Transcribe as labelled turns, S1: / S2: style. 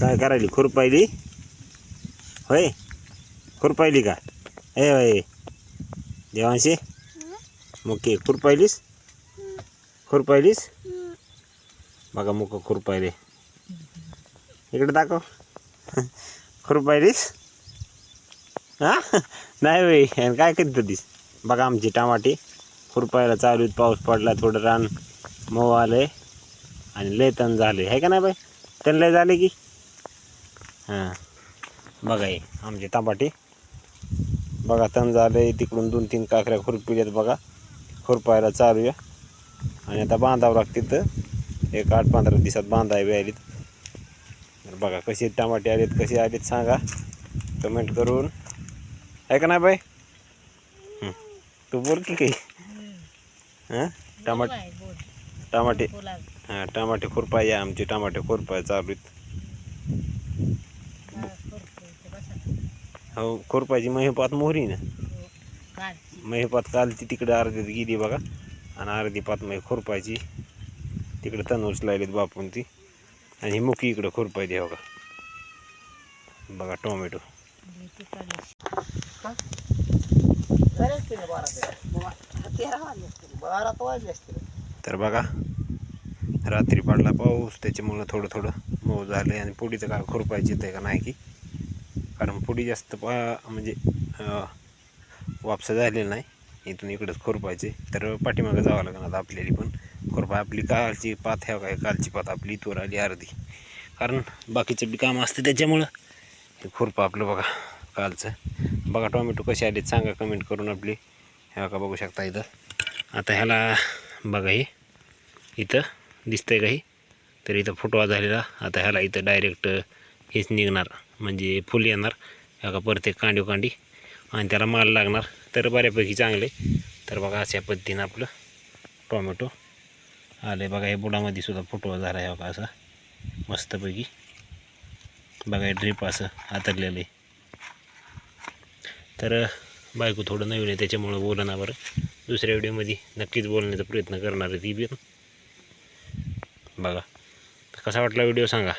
S1: काय करायली? खुरपायली होय? खुरपायली का? ए होय. देवांशी? मुके खुरपायलीस खुरपायलीस बघा मुक खुरपायले इकडे दाखव. खुरपायलीस हा? नाही होय. काय करीत होतीस? बघा आमची टमाटे. खुरपायला चालू आहेत. पाऊस पडला थोडं रान मऊ आलंय. आणि लय तण झाले आहे का नाही बाई? तण लय झाले की? हां. बघा हे आमचे टमाटे. बघा तण झाले तिकडून दोन तीन काकऱ्या खुरपिल्यात बघा. खुरपायला चालू आहे आणि आता बांधावं लागते तर एक आठ पंधरा दिवसात बांधावे आलीत. तर बघा कसे टमाटे आलेत कसे आलेत सांगा. कमेंट करून. आहे का नाही बाई. तू बोल की काही. हां? टमाटे टमाटे हां टमाटे खुरपाय आहे आमचे टमाटे खुरपाय चालू आहेत. हो खुरपायची महिपात मोहरी ना. महिपात काल ती तिकडे अर्ध्यात गेली बघा. आणि अर्धी पात मग खुरपायची तिकडे तण उचलायलेत बापून ती. आणि ही मुकी इकडं खुरपायची आहे बघा. बघा टोमॅटो.
S2: तर
S1: बघा रात्री पडला पाऊस त्याच्यामुळं थोडं थोडं मऊ झालं आणि पुडीचं काय खुरपायची येतं का नाही की? कारण पुढी जास्त पा म्हणजे अं, वापसा झालेलं नाही. इथून इकडंच खोरपायचे. तर पाठीमागं जावं लागणार आता आपल्याला पण. खुरपा आपली कालची पात ह्या काय कालची पात आपली इथवर आली अर्धी. कारण बाकीचं बी काम असतं त्याच्यामुळं. हे खुरपा आपलं बघा कालचं. बघा टोमॅटो कसे आले सांगा कमेंट करून आपली. ह्या का बघू शकता इथं. आता ह्याला बघा हे. इथं दिसतंय काही तर इथं फुटवा झालेला. आता ह्याला इथं डायरेक्ट हेच निघणार. म्हणजे फुल येणार. बघा का परत एक कांडी कांडी. आणि त्याला माल लागणार. तर बऱ्यापैकी चांगले. तर बघा अशा पद्धतीनं आपलं टोमॅटो आलं आहे बघा हे बुडामध्ये सुद्धा फुटवा झाला आहे बघा असा मस्तपैकी. बघा हे ड्रीप असं हातरलेलं आहे. तर बायको थोडं नवीन आहे. त्याच्यामुळं बोला बरं. दुसऱ्या व्हिडिओमध्ये नक्कीच बोलण्याचा प्रयत्न करणार आहे ती बी. बघा. कसा वाटला व्हिडिओ सांगा.